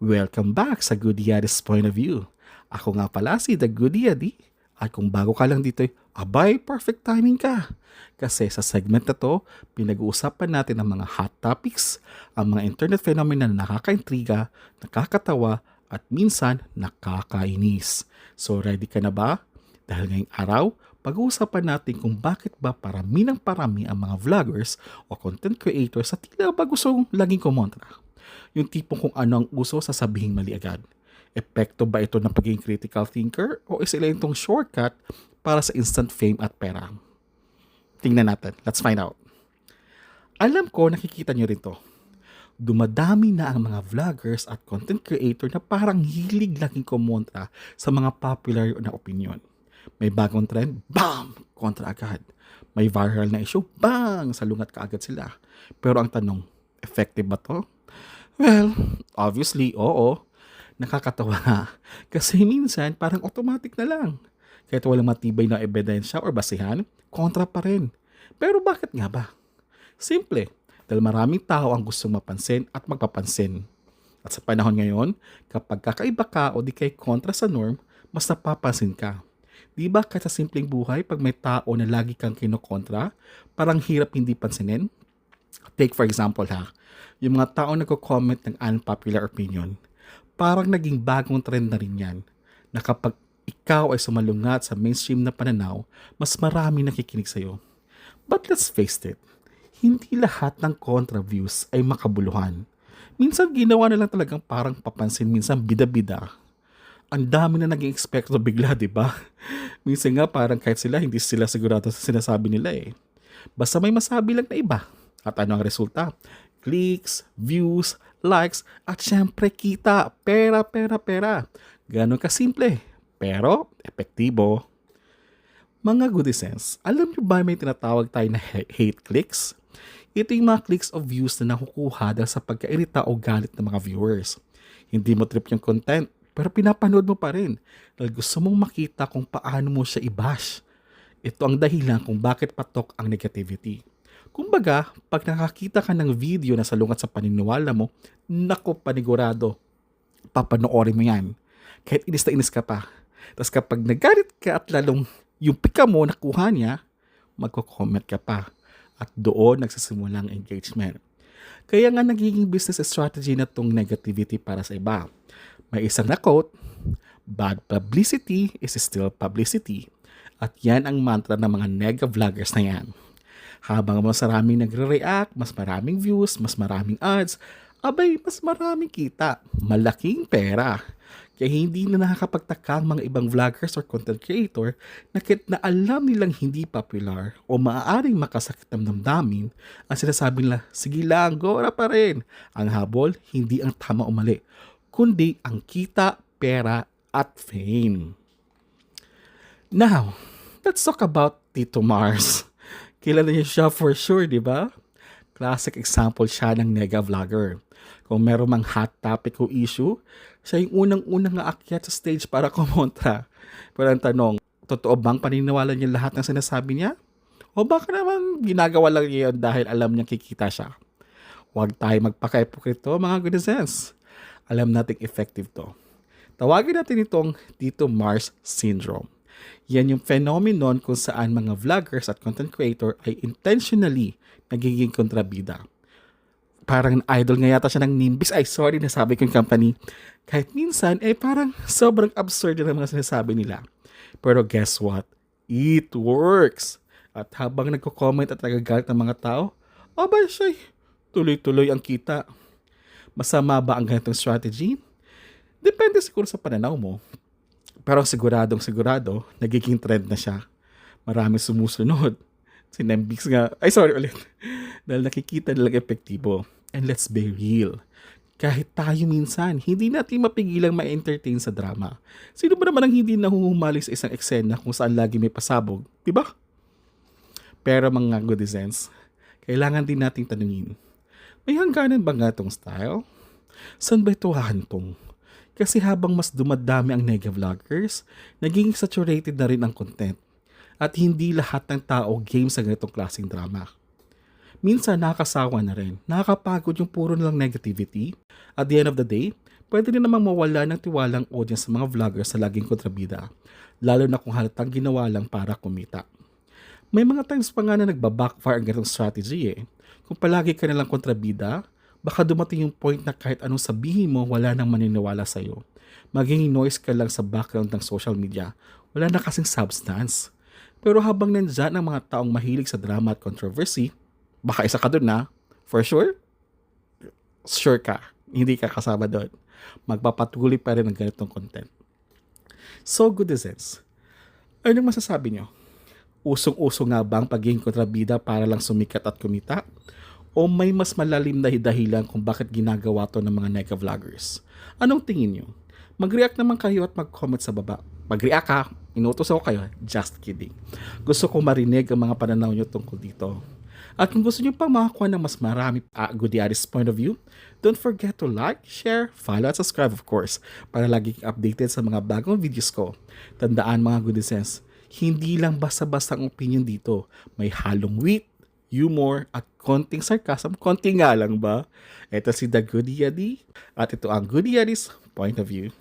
Welcome back sa Good Yadis Point of View. Ako nga pala si The Good Yadi. At kung bago ka lang dito, abay, perfect timing ka. Kasi sa segment na to, pinag-uusapan natin ang mga hot topics, ang mga internet phenomena na nakakaintriga, nakakatawa, at minsan nakakainis. So ready ka na ba? Dahil ngayong araw, pag-uusapan natin kung bakit ba parami ng parami ang mga vloggers o content creators sa tila ba gustong laging kumontra. Yung tipong kung ano ang uso sasabihin mali agad. Epekto ba ito ng pagiging critical thinker o is sila itong shortcut para sa instant fame at pera? Tingnan natin. Let's find out. Alam ko nakikita nyo rin to. Dumadami na ang mga vloggers at content creator na parang hilig laging kumontra sa mga popular na opinion. May bagong trend, bam! Kontra agad. May viral na issue, bang! Salungat ka agad sila. Pero ang tanong, effective ba to? Well, obviously, oo. Nakakatawa nga. Kasi minsan, parang automatic na lang. Kahit walang matibay na ebidensya or basihan, kontra pa rin. Pero bakit nga ba? Simple. Dahil maraming tao ang gustong mapansin at magpapansin. At sa panahon ngayon, kapag kakaiba ka o di kay kontra sa norm, mas napapansin ka. Di ba kahit sa simpleng buhay, pag may tao na lagi kang kinokontra, parang hirap hindi pansinin? Take for example ha, yung mga tao nagko-comment ng unpopular opinion, parang naging bagong trend na rin yan, na kapag ikaw ay sumalungat sa mainstream na pananaw, mas marami nakikinig sa'yo. But let's face it, hindi lahat ng contra views ay makabuluhan. Minsan ginawa na lang talagang parang papansin, minsan bida-bida. Ang dami na naging expecto bigla, di ba? Minsan nga parang kahit sila hindi sila sigurado sa sinasabi nila eh. Basta may masabi lang na iba. At ano ang resulta? Clicks, views, likes, at syempre kita. Pera, pera, pera. Ganon kasimple. Pero, epektibo. Mga goodisens, alam niyo ba may tinatawag tayo na ha- hate clicks? Ito yung mga clicks of views na nakukuha dahil sa pagkairita o galit ng mga viewers. Hindi mo trip yung content, pero pinapanood mo pa rin dahil gusto mong makita kung paano mo siya i-bash. Ito ang dahilan kung bakit patok ang negativity. Kumbaga, pag nakakita ka ng video na salungat sa paniniwala mo, nako panigurado, papanoorin mo yan. Kahit inis na inis ka pa. Tapos kapag nagalit ka at lalong yung pika mo nakuha niya, magko-comment ka pa. At doon nagsisimula ang engagement. Kaya nga nagiging business strategy na tong negativity para sa iba. May isang na quote, bad publicity is still publicity. At yan ang mantra ng mga nega vloggers na yan. Habang mas maraming nagre-react, mas maraming views, mas maraming ads, abay, mas maraming kita. Malaking pera. Kaya hindi na nakakapagtaka ang mga ibang vloggers or content creator na kahit na alam nilang hindi popular o maaaring makasakit ng damdamin, ang sinasabi nila, sige lang, gora pa rin. Ang habol, hindi ang tama o mali, kundi ang kita, pera, at fame. Now, let's talk about Tito Mars. Kilala niyo siya for sure, di ba? Classic example siya ng nega vlogger. Kung meron mang hot topic o issue, siya yung unang-unang aakyat sa stage para kumontra. Pero ang tanong, totoo bang paniniwala niya lahat ng sinasabi niya? O baka naman ginagawa lang niya yun dahil alam niya kikita siya? Huwag tayo magpaka-epokrito mga good sense. Alam nating effective to. Tawagin natin itong Tito Mars Syndrome. Yan yung phenomenon kung saan mga vloggers at content creator ay intentionally nagiging kontrabida. Parang idol nga yata siya ng Nimbus. Ay, sorry, nasabi ko yung company. Kahit minsan, eh parang sobrang absurd na mga sinasabi nila. Pero guess what? It works. At habang nagko-comment at nagagalit ng mga tao, aba siya, tuloy-tuloy ang kita. Masama ba ang ganitong strategy? Depende siguro sa pananaw mo. Pero siguradong sigurado, nagiging trend na siya. Marami sumusunod. Si Nembix nga, ay sorry ulit. Dahil nakikita nilang epektibo. And let's be real. Kahit tayo minsan, hindi natin mapigilang ma-entertain sa drama. Sino ba naman ang hindi nahuhumali sa isang eksena kung saan lagi may pasabog? Diba? Pero mga goodizens, kailangan din nating tanungin, may hangganan ba nga itong style? Saan ba ito hahantong? Kasi habang mas dumadami ang nega vloggers, naging saturated na rin ang content. At hindi lahat ng tao game sa ganitong klaseng drama. Minsan nakakasawa na rin. Nakakapagod yung puro nilang negativity. At the end of the day, pwede rin namang mawala ng tiwalang audience sa mga vlogger sa laging kontrabida, lalo na kung halatang ginawa lang para kumita. May mga times pa nga na nagbabackfire ang ganitong strategy eh. Kung palagi ka nalang kontrabida, baka dumating yung point na kahit anong sabihin mo, wala nang maniniwala sa'yo. Maging noise ka lang sa background ng social media, wala na kasing substance. Pero habang nandyan ang mga taong mahilig sa drama at controversy, baka isa ka dun na, for sure, sure ka, hindi ka kasama doon. Magpapatuloy pa rin ang ganitong content. So, good sense. Ano masasabi nyo? Usong-uso nga ba ang pagiging kontrabida para lang sumikat at kumita? O may mas malalim na dahilan kung bakit ginagawa to ng mga nega vloggers? Anong tingin nyo? Mag-react naman kayo at mag-comment sa baba. Mag-react ka, inutos ako kayo. Just kidding. Gusto ko marinig ang mga pananaw nyo tungkol dito. At kung gusto nyo pang makakuha ng mas marami uh, Goodiaris point of view, don't forget to like, share, follow at subscribe of course para lagi updated sa mga bagong videos ko. Tandaan mga goodisens, hindi lang basta-basta ang opinion dito. May halong wit, humor, at konting sarcasm. Konting nga lang ba? Ito si The Goody Yadi at ito ang Goody Yadi's point of view.